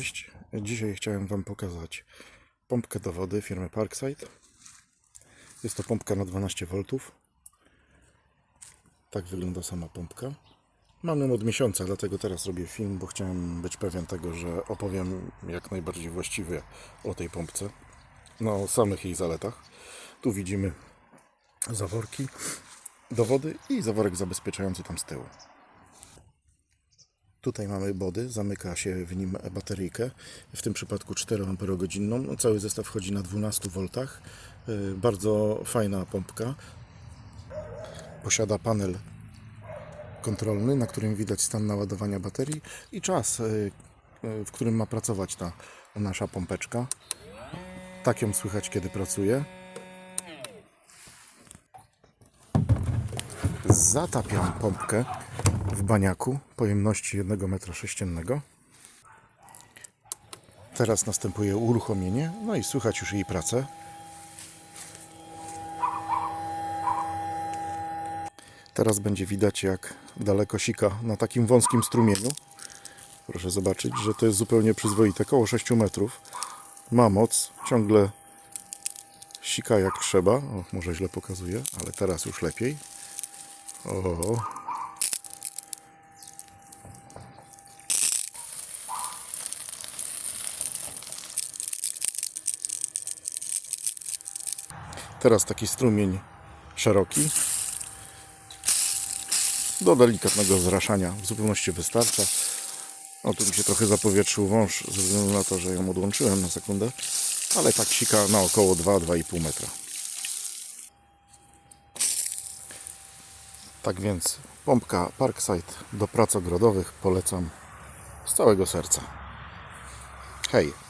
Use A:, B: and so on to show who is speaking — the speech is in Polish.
A: Cześć. Dzisiaj chciałem Wam pokazać pompkę do wody firmy Parkside. Jest to pompka na 12 V. Tak wygląda sama pompka. Mam ją od miesiąca, dlatego teraz robię film, bo chciałem być pewien tego, że opowiem jak najbardziej właściwie o tej pompce. No, o samych jej zaletach. Tu widzimy zaworki do wody i zaworek zabezpieczający tam z tyłu. Tutaj mamy body, zamyka się w nim bateryjkę, w tym przypadku 4 Ah. No, cały zestaw chodzi na 12 V. Yy, Bardzo fajna pompka. Posiada panel kontrolny, na którym widać stan naładowania baterii i czas, yy, yy, w którym ma pracować ta nasza pompeczka. Tak ją słychać, kiedy pracuje. Zatapiam pompkę w baniaku pojemności 1 m3. Teraz następuje uruchomienie, no i słychać już jej pracę. Teraz będzie widać jak daleko sika na takim wąskim strumieniu. Proszę zobaczyć, że to jest zupełnie przyzwoite, około 6 metrów. Ma moc, ciągle sika jak trzeba. Może źle pokazuję, ale teraz już lepiej. O, Teraz taki strumień szeroki. Do delikatnego zraszania w zupełności wystarcza. O, tu mi się trochę zapowietrzył wąż ze względu na to, że ją odłączyłem na sekundę. Ale tak sika na około 2-2,5 metra. Tak więc pompka Parkside do prac ogrodowych polecam z całego serca. Hej!